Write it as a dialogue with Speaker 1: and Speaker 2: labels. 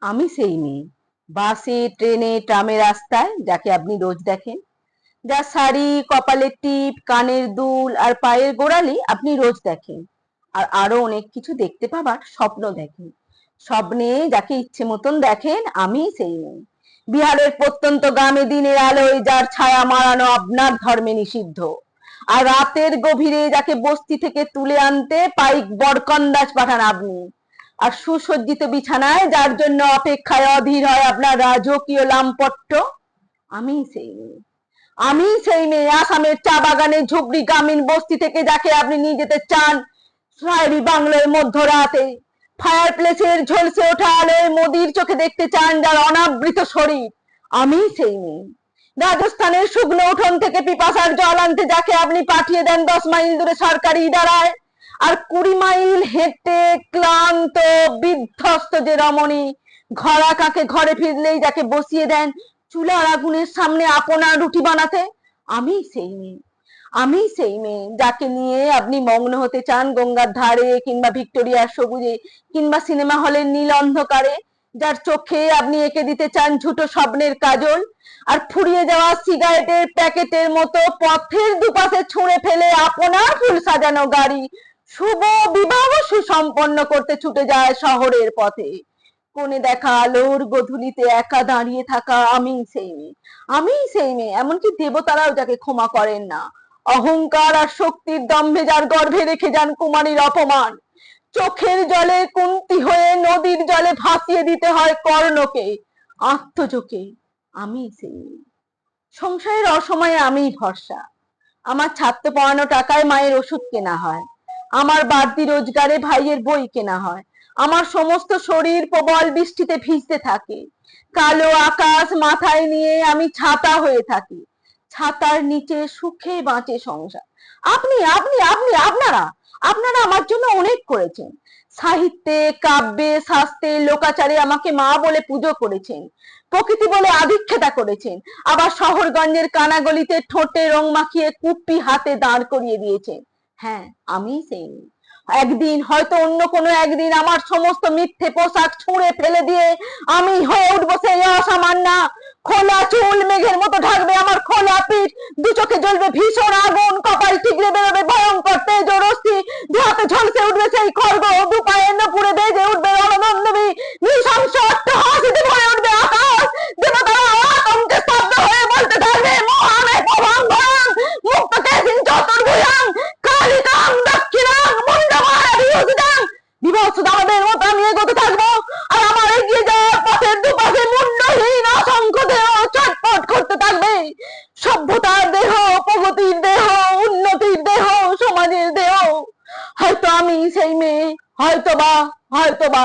Speaker 1: আমি সেই মেয়ে। বাসে, ট্রেনে, ট্রামে রাস্তায় যাকে আপনি রোজ দেখেন। যার শাড়ি, কপালের টিপ, কানের দুল আর পায়ের গোড়ালি আপনি রোজ দেখেন। আর আরও অনেক কিছু দেখতে পাবার স্বপ্ন দেখেন। স্বপ্নে যাকে ইচ্ছে মতন দেখেন, আমি সেই মেয়ে। বিহারের প্রত্যন্ত গ্রামে দিনের আলোয় যার ছায়া মারানো আপনার ধর্মে নিষিদ্ধ। আর রাতের গভীরে যাকে বস্তি থেকে তুলে আনতে পাইক বরকন্দাজ পাঠান আপনি। আর সুসজ্জিত বিছানায়, যার জন্য অপেক্ষায় অধীর হয় আপনার রাজকীয় লামপট্ট আমি সেই মেয়ে। আমি সেই মেয়ে। আসামের চা বাগানে ঝুপড়ি গ্রামীণ বস্তি থেকে যাকে আপনি নিয়ে যেতে চান শায়রি বাংলার মধ্যরাতে। ফায়ার প্লেসের ঝলসে ওঠা আলোয় মোদির চোখে দেখতে চান যার অনাবৃত শরীর। আমি সেই মেয়ে। রাজস্থানের শুকনো উঠোন থেকে পিপাসার জল আনতে যাকে আপনি পাঠিয়ে দেন দশ মাইল দূরে সরকারি ইদারায় আর কুড়ি মাইল হেঁটে ক্লান্ত, বিধ্বস্ত যে রমণী ঘরা কাকে ঘরে ফিরলেই যাকে বসিয়ে দেন, চুলার আগুনের সামনে আপনার রুটি বানাতে? আমি সেই মেয়ে আমি সেই মেয়ে যাকে নিয়ে আপনি মগ্ন হতে চান গঙ্গার ধারে কিংবা ভিক্টোরিয়ার সবুজে কিংবা সিনেমা হলের নীল অন্ধকারে, যার চোখে আপনি এঁকে দিতে চান ঝুটো স্বপ্নের কাজল, আর ফুরিয়ে যাওয়া সিগারেটের প্যাকেটের মতো পথের দুপাশে ছুঁড়ে ফেলে আপনার ফুল সাজানো গাড়ি শুভ বিবাহ সুসম্পন্ন করতে ছুটে যায় শহরের পথে। কোণে দেখা আলোর গধূলিতে একা দাঁড়িয়ে থাকা আমি সেই মেয়ে। আমি সেই মেয়ে, এমনকি দেবতারাও যাকে ক্ষমা করেন না। অহংকার আর শক্তির দম্ভে যার গর্ভে রেখে যান কুমারীর অপমান। চোখের জলে কুন্তি হয়ে নদীর জলে ভাসিয়ে দিতে হয় কর্ণকে। আত্মজোকে আমি সেই। সংসারের অসময়ে আমিই ভরসা। আমার ছাত্র পড়ানো টাকায় মায়ের ওষুধ কেনা হয়। আমার বাড়তি রোজগারে ভাইয়ের বই কেনা হয়। আমার সমস্ত শরীর প্রবল বৃষ্টিতে ভিজতে থাকে। কালো আকাশ মাথায় নিয়ে আমি ছাতা হয়ে থাকি। ছাতার নিচে সুখে বাঁচে সংসার। আপনি আপনি আপনি, আপনারা আপনারা আমার জন্য অনেক করেছেন। সাহিত্যে, কাব্যে, শাস্ত্রে, লোকাচারে আমাকে মা বলে পুজো করেছেন। প্রকৃতি বলে আধিক্ষেতা করেছেন। আবার শহরগঞ্জের কানাগলিতে ঠোঁটে রং মাখিয়ে কুপ্পি হাতে দাঁড় করিয়ে দিয়েছেন। হ্যাঁ। আমি সেই। একদিন হয়তো অন্য কোনো একদিন আমার সমস্ত মিথ্যে পোশাক ছুঁড়ে ফেলে দিয়ে আমি হয়ে উঠবো সেই অসামান্য খোলা চুল মেঘের মতো ঢাকবে আমার খোলা পিঠ। দু চোখে জ্বলবে ভীষণ আগুন, কপাল ঠিকরে মুন্ডমায়া বিভূষিতাং বিভৎস দানবের মতো আমি এগোতে থাকব। আর আমার এগিয়ে যাওয়ার পথের দুপাশে মুন্ডহীন অসংখ্য দেহ চটপট করতে থাকবে। সভ্যতার দেহ, প্রগতির দেহ, উন্নতির দেহ, সমাজের দেহ। হয়তো আমি সেই মেয়ে হয়তো বা হয়তো বা